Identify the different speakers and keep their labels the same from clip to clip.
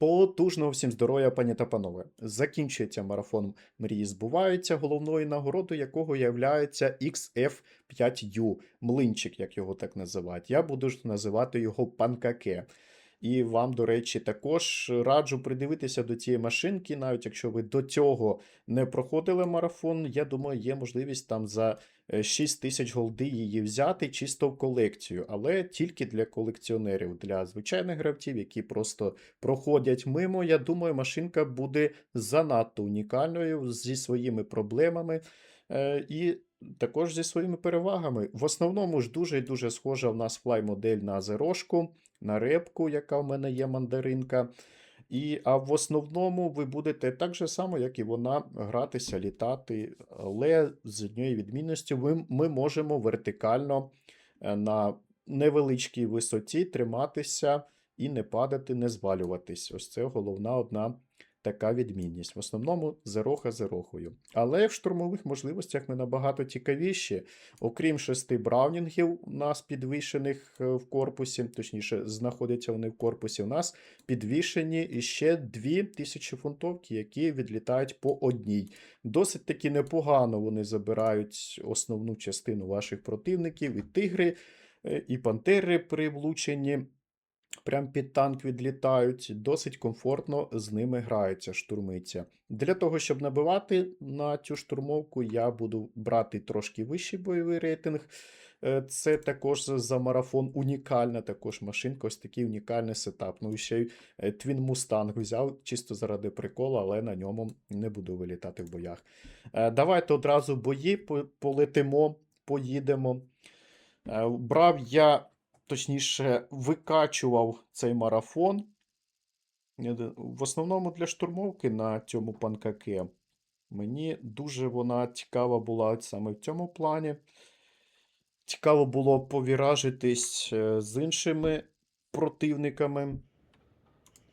Speaker 1: Потужного всім здоров'я, пані та панове. Закінчується марафон Мрії збуваються, головною нагородою якого являється XF5U, млинчик, як його так називають. Я буду ж називати його панкаке. І вам, до речі, також раджу придивитися до цієї машинки, навіть якщо ви до цього не проходили марафон, я думаю, є можливість там за е, 6 тисяч голди її взяти чисто в колекцію, але тільки для колекціонерів, для звичайних гравців, які просто проходять мимо. Я думаю, машинка буде занадто унікальною зі своїми проблемами. е, І також зі своїми перевагами. В основному ж дуже і дуже схожа в нас флай-модель на зерошку, на репку, яка в мене є мандаринка. І, а в основному ви будете так же само, як і вона, гратися, літати. Але з однією відмінністю ми, ми можемо вертикально е, на невеличкій висоті триматися і не падати, не звалюватись. Ось це головна одна така відмінність. В основному зероха зерохою. Але в штурмових можливостях ми набагато цікавіші. Окрім шести браунінгів, у нас підвішених е, в корпусі, точніше, знаходяться вони в корпусі. У нас підвішені іще дві тисячі фунтовки, які відлітають по одній. Досить таки непогано вони забирають основну частину ваших противників, і тигри, е, і пантери при влученні. Прям під танк відлітають, досить комфортно з ними грається штурмиця. Для того, щоб набивати на цю штурмовку, я буду брати трошки вищий бойовий рейтинг. Е, Це також за марафон унікальна також машинка, ось такий унікальний сетап. Ну і ще й е, Twin Mustang взяв чисто заради приколу, але на ньому не буду вилітати в боях. Е, Давайте одразу бої полетимо, поїдемо. Брав я точніше, викачував цей марафон. е, В основному для штурмовки на цьому панкаке. Мені дуже вона цікава була саме в цьому плані. Цікаво було повіражитись е, з іншими противниками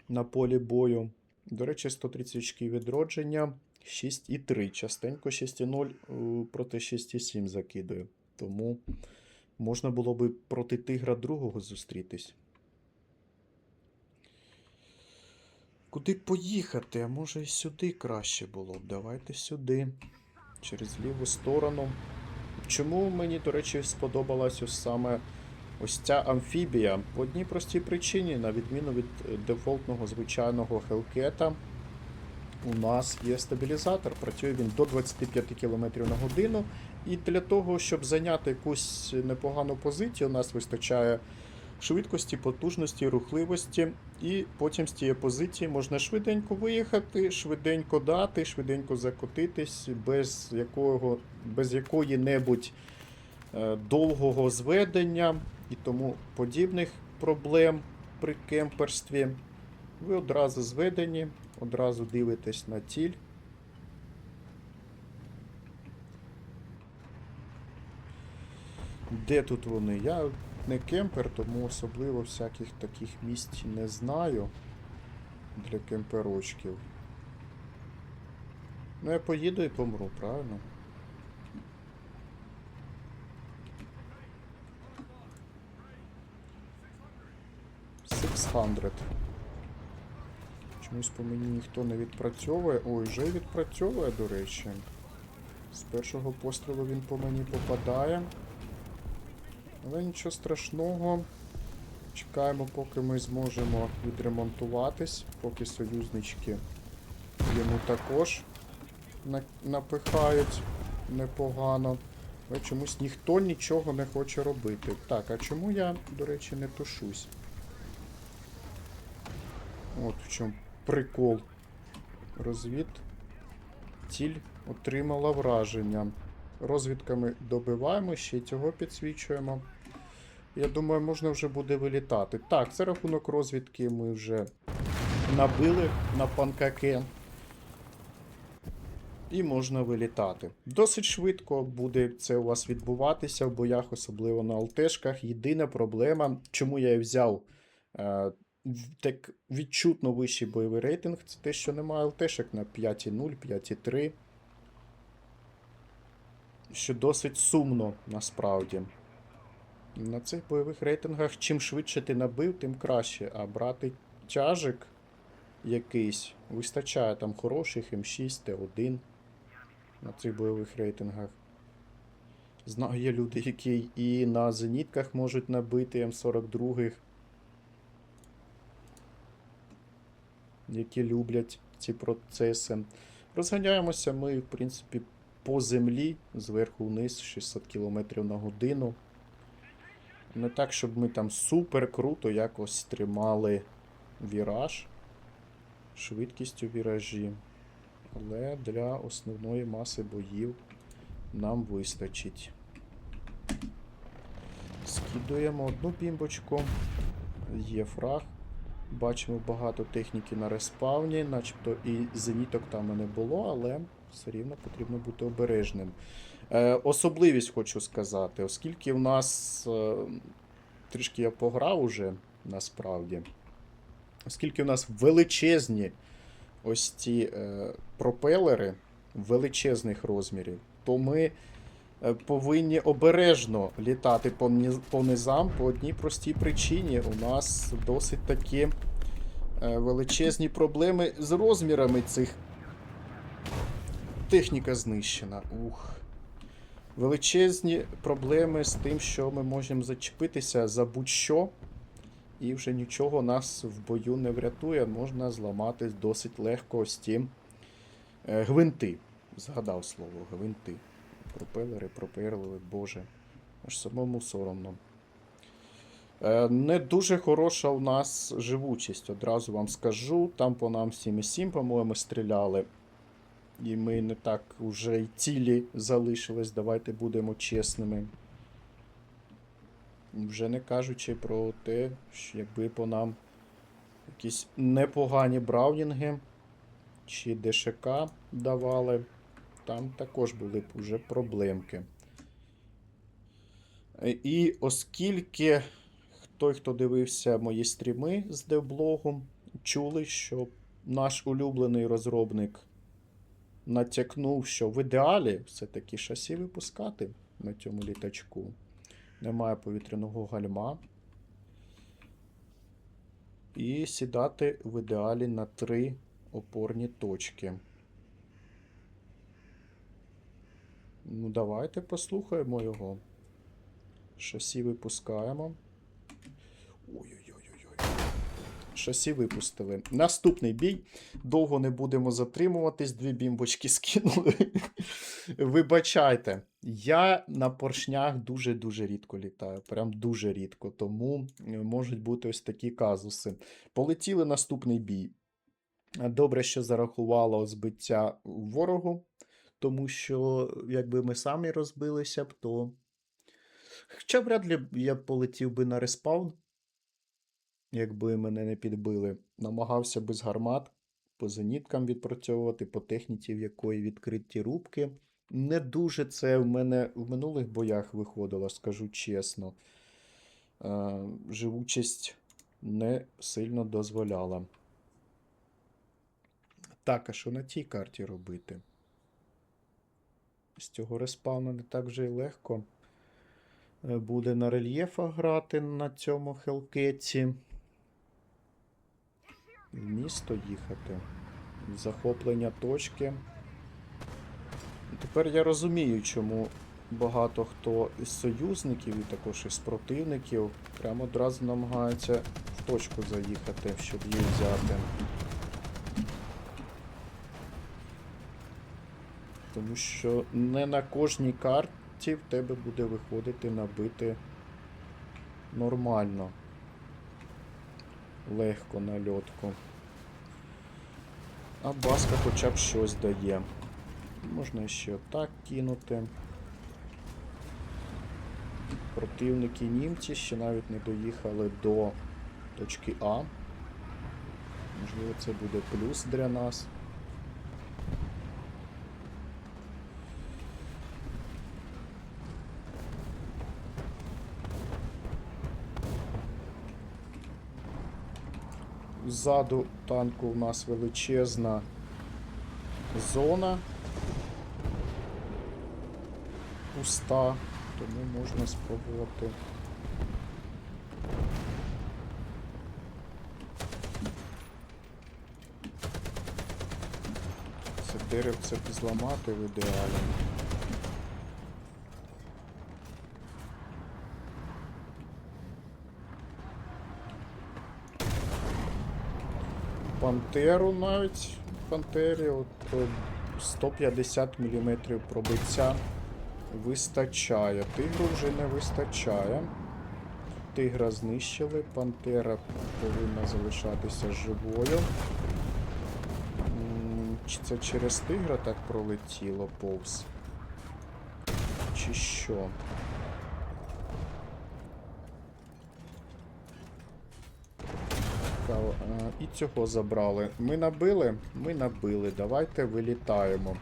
Speaker 1: на полі бою. До речі, 130 очків відродження 6,3. Частенько 6,0 е, проти 6,7 закидаю. Тому можна було би проти тигра другого зустрітись. Куди поїхати? А може і сюди краще було б. Давайте сюди. Через ліву сторону. Чому мені, до речі, сподобалась ось саме ось ця амфібія? По одній простій причині, на відміну від е, дефолтного звичайного Hellcat, у нас є стабілізатор. Працює він до 25 км на годину. І для того, щоб зайняти якусь непогану позицію, у нас вистачає швидкості, потужності, рухливості. І потім з тієї позиції можна швиденько виїхати, швиденько дати, швиденько закотитись, без якого, без якої-небудь е, довгого зведення і тому подібних проблем при кемперстві. Ви одразу зведені, одразу дивитесь на ціль. Де тут вони? Я не кемпер, тому особливо всяких таких місць не знаю для кемперочків. Ну, я поїду і помру, правильно? Six Чомусь по мені ніхто не відпрацьовує. Ой, вже відпрацьовує, до речі. З першого пострілу він по мені попадає. Але нічого страшного. Чекаємо, поки ми зможемо відремонтуватись, поки союзнички йому також напихають непогано. Але чомусь ніхто нічого не хоче робити. Так, а чому я, до речі, не тушусь? От в чому прикол. Розвід. Ціль отримала враження. Розвідками добиваємо, ще цього підсвічуємо. Я думаю, можна вже буде вилітати. Так, за рахунок розвідки ми вже набили на панкаке. І можна вилітати. Досить швидко буде це у вас відбуватися в боях, особливо на ЛТшках. Єдина проблема, чому я взяв е, так відчутно вищий бойовий рейтинг, це те, що немає ЛТшок на 5,0, 5,3 що досить сумно насправді. На цих бойових рейтингах чим швидше ти набив, тим краще. А брати тяжик якийсь. Вистачає там хороших М6, Т1 на цих бойових рейтингах. Знаю є люди, які і на зенітках можуть набити М42, які люблять ці процеси. Розганяємося ми, в принципі, по землі, зверху вниз, 600 км на годину. Не так, щоб ми там супер круто якось тримали віраж, швидкість у віражі. Але для основної маси боїв нам вистачить. Скидуємо одну бімбочку. Є фраг. Бачимо багато техніки на респавні, начебто і зеніток там і не було, але все рівно потрібно бути обережним. Е, особливість хочу сказати, оскільки в нас е, трішки я пограв уже насправді, оскільки у нас величезні ось ці е, пропелери величезних розмірів, то ми повинні обережно літати по, низам по одній простій причині. У нас досить такі величезні проблеми з розмірами цих. Техніка знищена. Ух. Величезні проблеми з тим, що ми можемо зачепитися за будь-що, і вже нічого нас в бою не врятує. Можна зламати досить легко ось ті е, гвинти. Згадав слово, гвинти. Пропелери, проперлери, боже. Аж самому соромно. Е, Не дуже хороша у нас живучість, одразу вам скажу. Там по нам 7,7, по-моєму, стріляли. І ми не так уже й цілі залишились, давайте будемо чесними. Вже не кажучи про те, що якби по нам якісь непогані браунінги чи ДШК давали, там також були б уже проблемки. І оскільки той, хто дивився мої стріми з девблогу, чули, що наш улюблений розробник натякнув, що в ідеалі все-таки шасі випускати на цьому літачку. Немає повітряного гальма. І сідати в ідеалі на три опорні точки. Ну, давайте послухаємо його. Шасі випускаємо. Ой-ой-ой-ой. Шасі випустили. Наступний бій. Довго не будемо затримуватись. Дві бімбочки скинули. Вибачайте, я на поршнях дуже-дуже рідко літаю. Прям дуже рідко. Тому е, можуть бути ось такі казуси. Полетіли наступний бій. Добре, що зарахувало збиття ворогу, тому що якби ми самі розбилися б, то. Хоча вряд ли я полетів би на респаун, якби мене не підбили. Намагався би з гармат по зеніткам відпрацьовувати, по техніці, в якої відкриті рубки. Не дуже це в мене в минулих боях виходило, скажу чесно. Е, живучість не сильно дозволяла. Так, а що на тій карті робити? З цього респауна не так вже й легко. Е, Буде на рельєфах грати на цьому хелкеті. В місто їхати. Захоплення точки. Тепер я розумію, чому багато хто із союзників і також із противників прямо одразу намагаються в точку заїхати, щоб її взяти. Тому що не на кожній карті в тебе буде виходити набити нормально. Легко на льотку. А баска хоча б щось дає. Можна ще отак кинути. Противники німці ще навіть не доїхали до точки А. Можливо, це буде плюс для нас. Ззаду танку у нас величезна зона пуста, тому можна спробувати. Це деревце зламати в ідеалі. Пантеру навіть. Пантері от, е, 150 мм пробиття вистачає. Тигру вже не вистачає. Тигра знищили, пантера повинна залишатися живою. Чи це через тигра так пролетіло повз? Чи що? Цікаво. Е, І цього забрали. Ми набили? Ми набили. Давайте вилітаємо.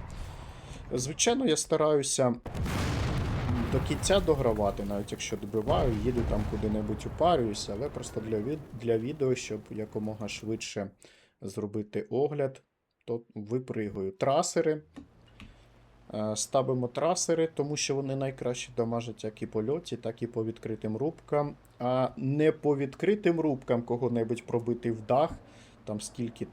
Speaker 1: Звичайно, я стараюся до кінця догравати, навіть якщо добиваю, їду там куди-небудь упарююся, але просто для, від... для відео, щоб якомога швидше зробити огляд, то випригую трасери. Е, Ставимо трасери, тому що вони найкраще дамажать як і по льоті, так і по відкритим рубкам. А не по відкритим рубкам кого-небудь пробити в дах, там скільки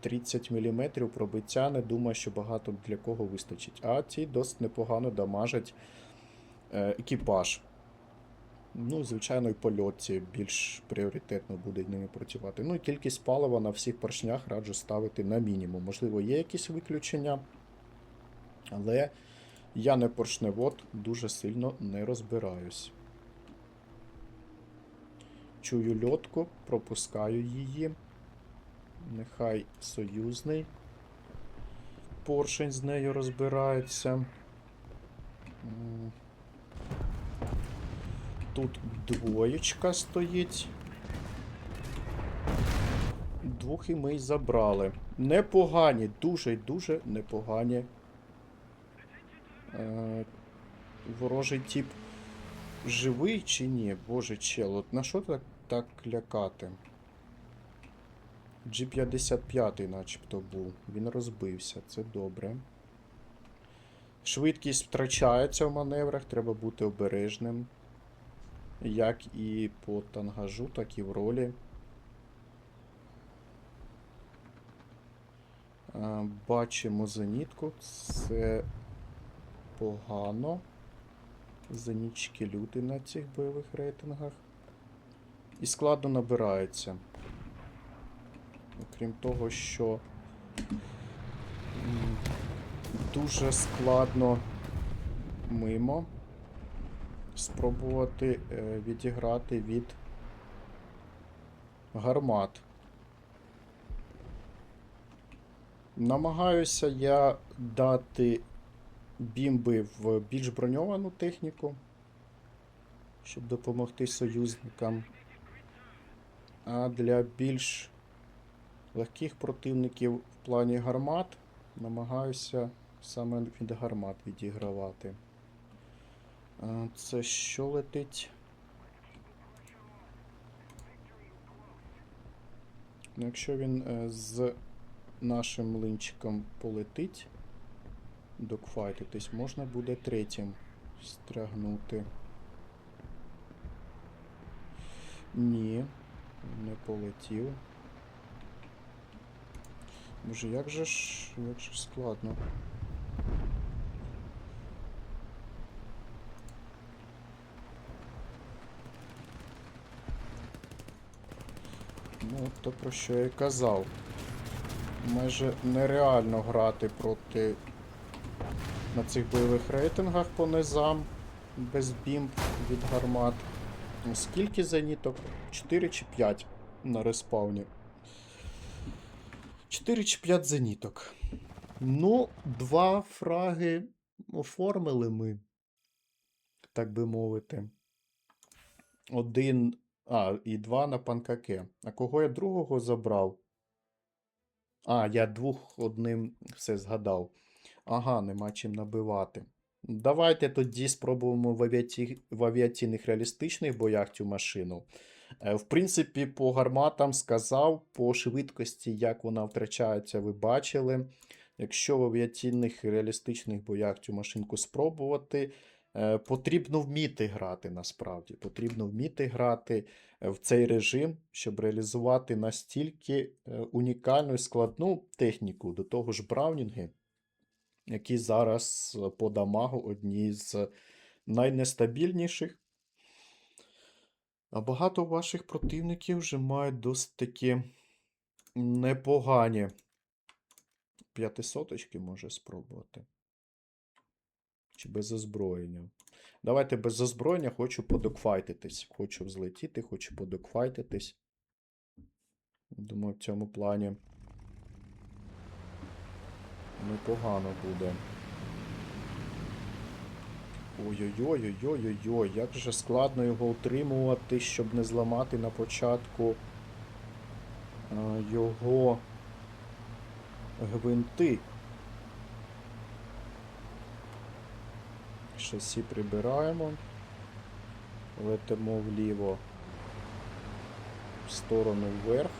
Speaker 1: 30 мм пробиття, не думаю, що багато для кого вистачить. А ці досить непогано дамажать е, екіпаж. Ну, звичайно, і по льотці більш пріоритетно буде ними працювати. Ну і кількість палива на всіх поршнях раджу ставити на мінімум. Можливо, є якісь виключення, але я не поршневод, дуже сильно не розбираюсь. Чую льотку, пропускаю її. Нехай союзний. Поршень з нею розбирається. Тут двоєчка стоїть. Двох і ми й забрали. Непогані, дуже дуже непогані. Е, ворожий тип живий чи ні? Боже чел, от на що так, так лякати? G55 начебто був. Він розбився, це добре. Швидкість втрачається в маневрах, треба бути обережним. Як і по тангажу, так і в ролі. Е, Бачимо зенітку. Це погано. Зенічки люди на цих бойових рейтингах. І складно набирається. Окрім того, що дуже складно мимо спробувати е, відіграти від гармат. Намагаюся я дати бімби в більш броньовану техніку, щоб допомогти союзникам. А для більш легких противників в плані гармат намагаюся саме від гармат відігравати. Це що летить? Ну, Якщо він е, з нашим млинчиком полетить докфайтитись, можна буде третім стрягнути. Ні, не полетів. Боже, як же ж, як же складно. Ну, то про що я і казав. Майже нереально грати проти на цих бойових рейтингах по низам без бімб від гармат. Скільки зеніток? 4 чи 5 на респауні. 4 чи 5 зеніток. Ну, два фраги оформили ми, так би мовити. Один. А, і два на панкаке. А кого я другого забрав? А, я двох одним все згадав. Ага, нема чим набивати. Давайте тоді спробуємо в, авіаці... в авіаційних реалістичних боях цю машину. Е, В принципі, по гарматам сказав, по швидкості, як вона втрачається, ви бачили. Якщо в авіаційних реалістичних боях цю машинку спробувати, е, потрібно вміти грати насправді. Потрібно вміти грати е, в цей режим, щоб реалізувати настільки унікальну і складну техніку, до того ж Браунінги. Які зараз по дамагу одні з найнестабільніших. А багато ваших противників вже мають досить таки непогані. П'ятисоточки може спробувати. Чи без озброєння. Давайте без озброєння хочу подокфайтитись. Хочу взлетіти, хочу подокфайтитись. Думаю, в цьому плані непогано буде. Ой-ой-ой-ой-ой-ой, як же складно його утримувати, щоб не зламати на початку його гвинти. Шасі прибираємо. Летимо вліво, в сторону вверх.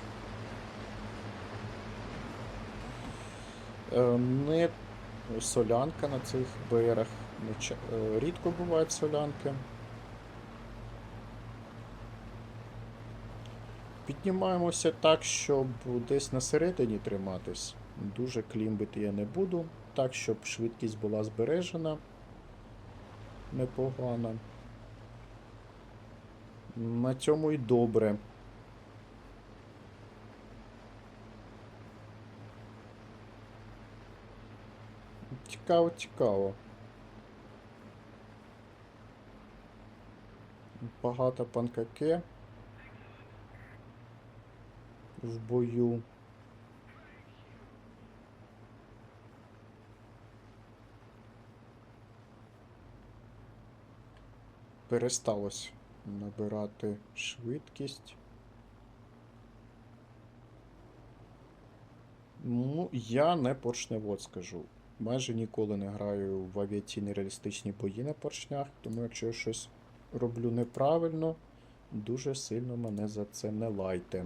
Speaker 1: Не солянка на цих ча- е, Рідко бувають солянки. Піднімаємося так, щоб десь на середині триматись. Дуже клімбити я не буду. Так, щоб швидкість була збережена. Непогано. На цьому і добре. Цікаво, цікаво. Багато панкаке в бою. Пересталось набирати швидкість. Ну, я не поршневод скажу. Майже ніколи не граю в авіаційні реалістичні бої на поршнях, тому якщо я щось роблю неправильно, дуже сильно мене за це не лайте.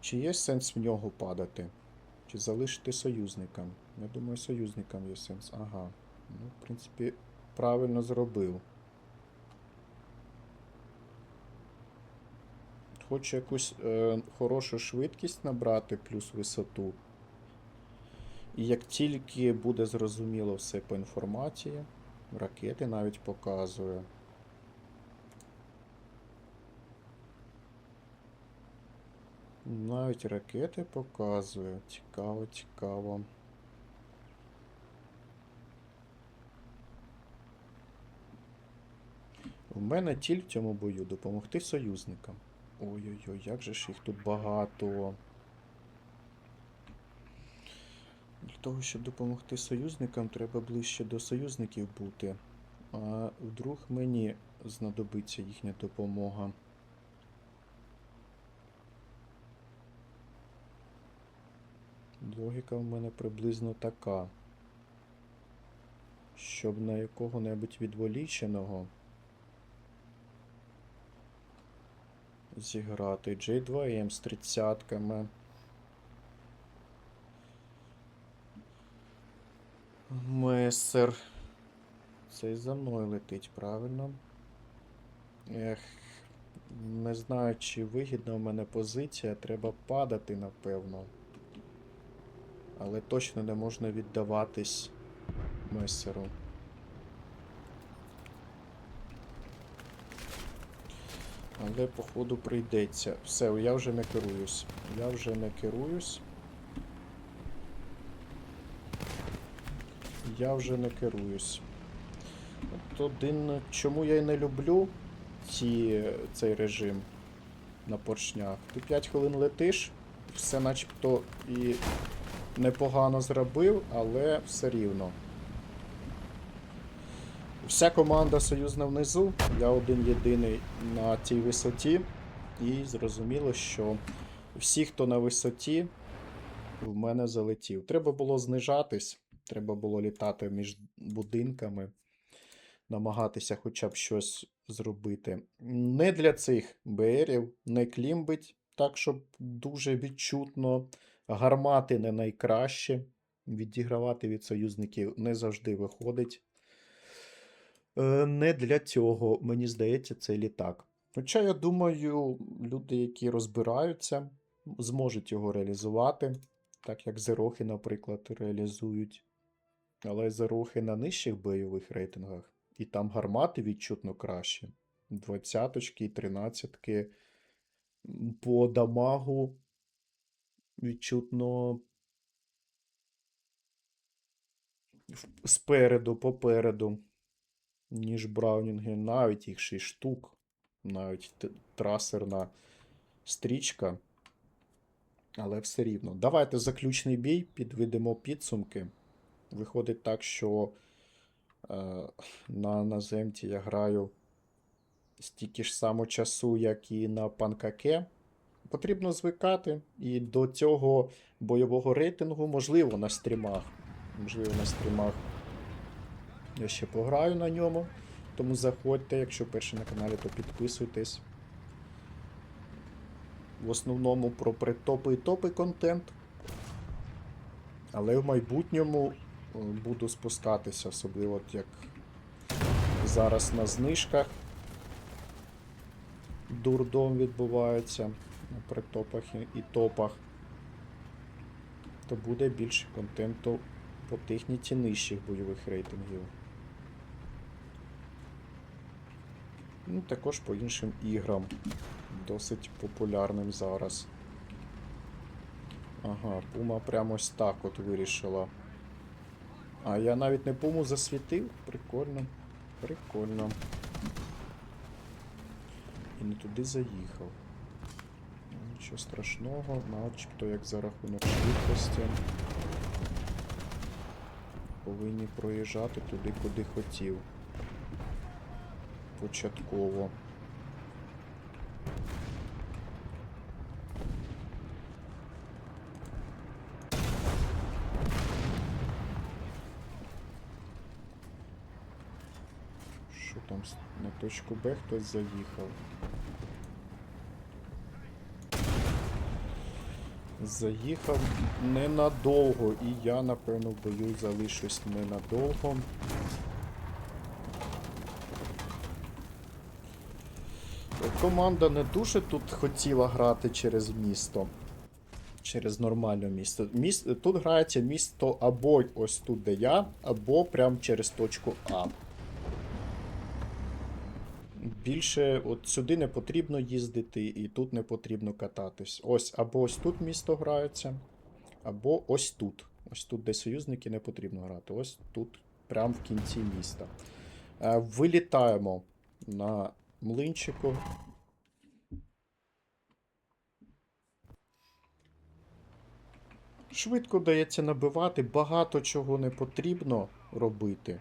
Speaker 1: Чи є сенс в нього падати? Чи залишити союзникам? Я думаю, союзникам є сенс. Ага. Ну, в принципі, правильно зробив. Хочу якусь е, хорошу швидкість набрати, плюс висоту. І як тільки буде зрозуміло все по інформації, ракети навіть показує. Навіть ракети показує. Цікаво, цікаво. У мене ціль в цьому бою допомогти союзникам. Ой-ой-ой, як же ж їх тут багато. Для того, щоб допомогти союзникам, треба ближче до союзників бути. А вдруг мені знадобиться їхня допомога. Логіка в мене приблизно така. Щоб на якого-небудь відволіченого зіграти J2M з тридцятками. Месер. Цей за мною летить, правильно? Ех, не знаю, чи вигідна в мене позиція, треба падати, напевно. Але точно не можна віддаватись месеру. Але походу прийдеться. Все, я вже не керуюсь. Я вже не керуюсь. Я вже не керуюсь. От один, чому я й не люблю ці, цей режим на поршнях. Ти 5 хвилин летиш, все начебто і непогано зробив, але все рівно. Вся команда союзна внизу, я один єдиний на цій висоті. І зрозуміло, що всі, хто на висоті, в мене залетів. Треба було знижатись, треба було літати між будинками, намагатися хоча б щось зробити. Не для цих БРів, не клімбить, так, щоб дуже відчутно. Гармати не найкраще. Відігравати від союзників не завжди виходить. Е, Не для цього, мені здається, цей літак. Хоча, я думаю, люди, які розбираються зможуть його реалізувати, так як Зерохи, наприклад, реалізують. Але Зерохи на нижчих бойових рейтингах, і там гармати відчутно краще. Двадцяточки, тринадцятки. М, По дамагу відчутно спереду, попереду, ніж Браунінги, навіть їх 6 штук, навіть трасерна стрічка. Але все рівно. Давайте заключний бій, підведемо підсумки. Виходить так, що е, на наземці я граю стільки ж само часу, як і на панкаке. Потрібно звикати, і до цього бойового рейтингу, можливо, на стрімах. Можливо, на стрімах я ще пограю на ньому. Тому заходьте, якщо перший на каналі, то підписуйтесь. В основному про притопи і топи контент. Але в майбутньому е, буду спускатися, особливо от як зараз на знижках. Дурдом відбувається на притопах і топах. То буде більше контенту по техніці нижчих бойових рейтингів. Ну, також по іншим іграм. Досить популярним зараз. Ага, пума прямо ось так от вирішила. А я навіть не пуму засвітив. Прикольно. Прикольно. І не туди заїхав. Ну, Нічого страшного, начебто як за рахунок швидкості. Повинні проїжджати туди, куди хотів. Початково. Що там на точку Б хтось заїхав? Заїхав ненадовго, і я, напевно, в бою залишусь ненадовго. Команда не дуже тут хотіла грати через місто. Через нормальне місто. Міс... Тут грається місто або ось тут, де я, або прямо через точку А. Більше от сюди не потрібно їздити, і тут не потрібно кататись. Ось або ось тут місто грається, або ось тут. Ось тут, де союзники, не потрібно грати. Ось тут, прямо в кінці міста. Е, Вилітаємо на млинчику. Швидко дається набивати, багато чого не потрібно робити.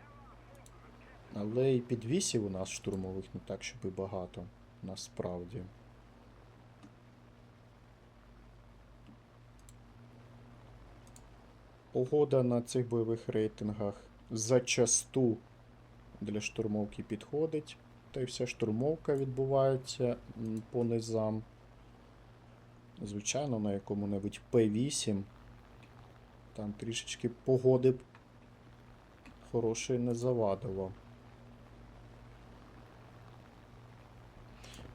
Speaker 1: Але і підвісів у нас штурмових не так, щоб і багато. Насправді. Погода на цих бойових рейтингах зачасту для штурмовки підходить. Та й вся штурмовка відбувається по низам. Звичайно, на якому-небудь П8. Там трішечки погоди б хорошої не завадило.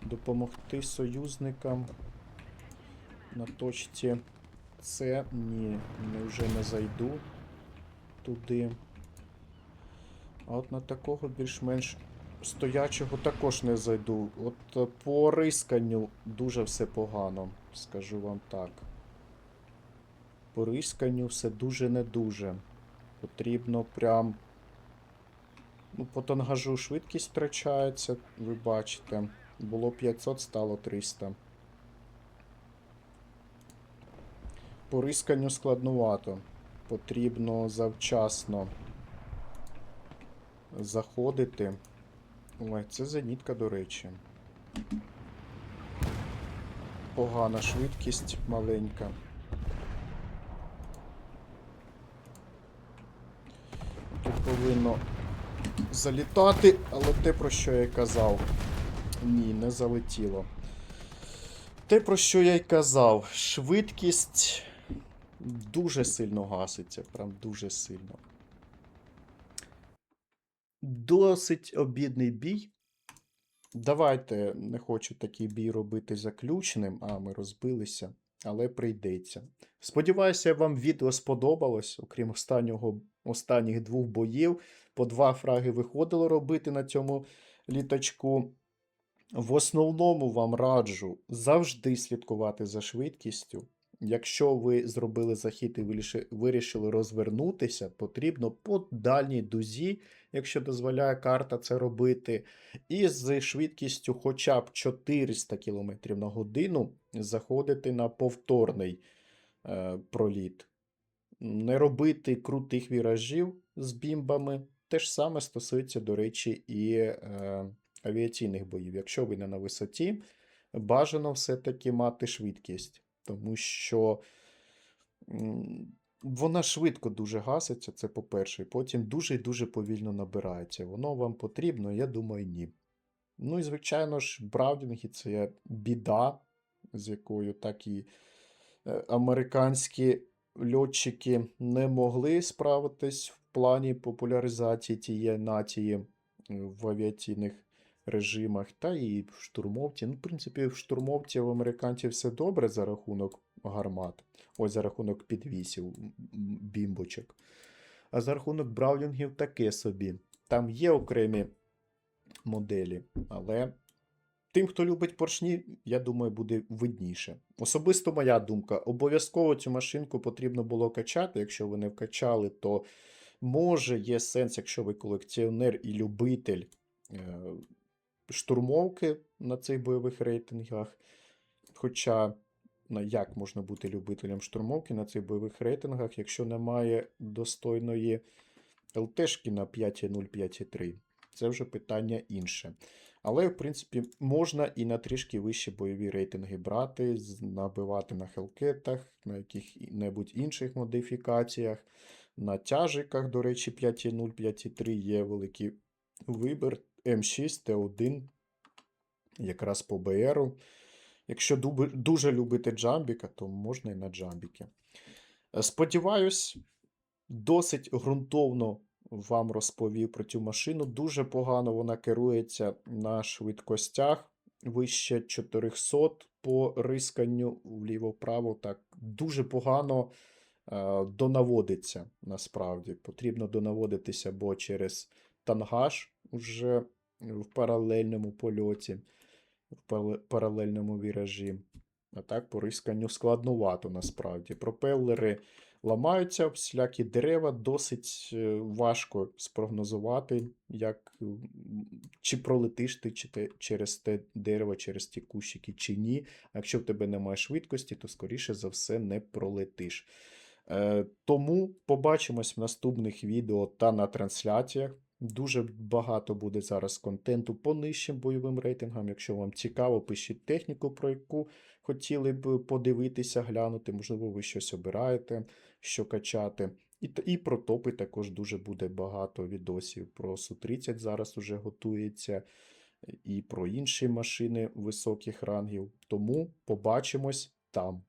Speaker 1: Допомогти союзникам на точці С. Ні, не вже не зайду туди. А от на такого більш-менш стоячого також не зайду. От е, по рисканню дуже все погано, скажу вам так. По рисканню все дуже не дуже. Потрібно прям. Ну, по тангажу швидкість втрачається, ви бачите. Було 500, стало 300. По рисканню складнувато. Потрібно завчасно заходити. Ой, це зенітка, до речі. Погана швидкість маленька. Тут повинно залітати, але те, про що я казав. Ні, не залетіло. Те, про що я й казав, швидкість дуже сильно гаситься, прям дуже сильно. Досить обідний бій. Давайте не хочу такий бій робити заключним, а ми розбилися. але прийдеться. Сподіваюся, вам відео сподобалось, окрім останнього, останніх двох боїв. По два фраги виходило робити на цьому літачку. В основному вам раджу завжди слідкувати за швидкістю. Якщо ви зробили захід і вирішили розвернутися, потрібно по дальній дузі, якщо дозволяє карта це робити, і з швидкістю хоча б 400 км на годину заходити на повторний е, проліт. Не робити крутих віражів з бімбами. Те ж саме стосується, до речі, і е, авіаційних боїв. Якщо ви не на висоті, бажано все-таки мати швидкість, тому що вона швидко дуже гаситься, це по-перше, потім дуже і дуже повільно набирається. Воно вам потрібно, я думаю, ні. Ну і, звичайно ж, браудінги це біда, з якою так і е, американські льотчики не могли справитись в плані популяризації тієї нації е, в авіаційних режимах, та і в штурмовці. Ну, в принципі, в штурмовці в американців все добре за рахунок гармат, ось за рахунок підвісів, бімбочок. А за рахунок браулінгів таке собі. Там є окремі моделі, але тим, хто любить поршні, я думаю, буде видніше. Особисто моя думка. Обов'язково цю машинку потрібно було качати. Якщо ви не вкачали, то може є сенс, якщо ви колекціонер і любитель е, штурмовки на цих бойових рейтингах. Хоча, ну, як можна бути любителем штурмовки на цих бойових рейтингах, якщо немає достойної ЛТшки на 5.0, 5.3? Це вже питання інше. Але, в принципі, можна і на трішки вищі бойові рейтинги брати, набивати на хелкетах, на яких-небудь інших модифікаціях. На тяжиках, до речі, 5.0, 5.3 є великий вибір. М6, Т1, якраз по БРу. Якщо дуже любите джамбіка, то можна і на джамбіки. Е, Сподіваюсь, досить ґрунтовно вам розповів про цю машину. Дуже погано вона керується на швидкостях. Вище 400 по рисканню вліво-право. Так, дуже погано е, донаводиться насправді. Потрібно донаводитися або через тангаж уже в паралельному польоті, в паралельному віражі. А так, по рисканню складнувато насправді. Пропелери ламаються, всілякі дерева, досить е, важко спрогнозувати, як, чи пролетиш ти чи те, через те дерево, через ті кущики, чи ні. А якщо в тебе немає швидкості, то скоріше за все не пролетиш. Е, тому побачимось в наступних відео та на трансляціях. Дуже багато буде зараз контенту по нижчим бойовим рейтингам. Якщо вам цікаво, пишіть техніку, про яку хотіли б подивитися, глянути. Можливо, ви щось обираєте, що качати. І, і про топи також дуже буде багато відосів. Про Су-30 зараз уже готується, і про інші машини високих рангів. Тому побачимось там.